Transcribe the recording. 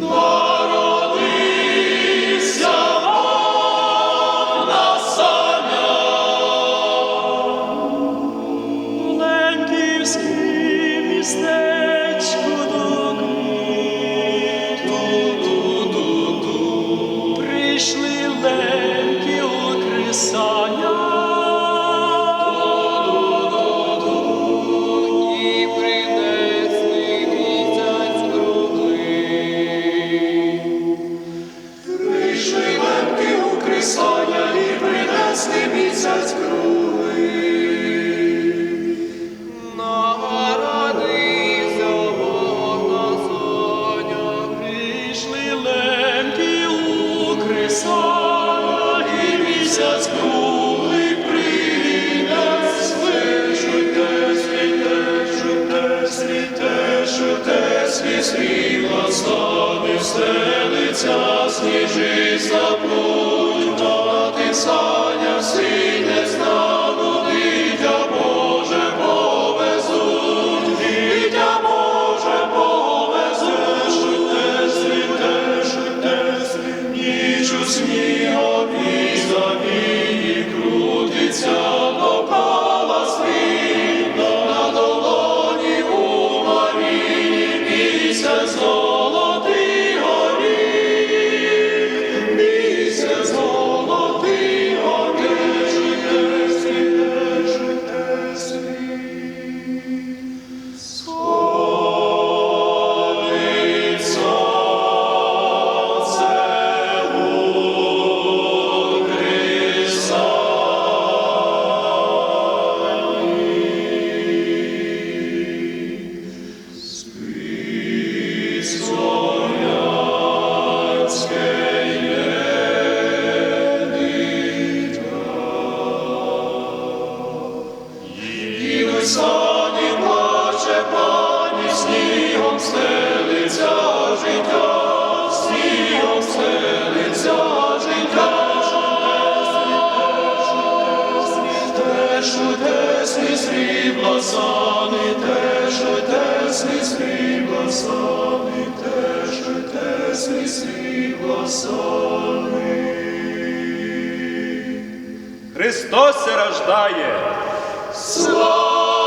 너 соняні принести місяць круглий. Нагородився Бог на сонях, пішли лемки у Христа і місяць круглий. Сані плаче пані, снігом стелиться життя, снігом стелиться життя, тешу тесні, срібла сани те. Христос рождає. Слава!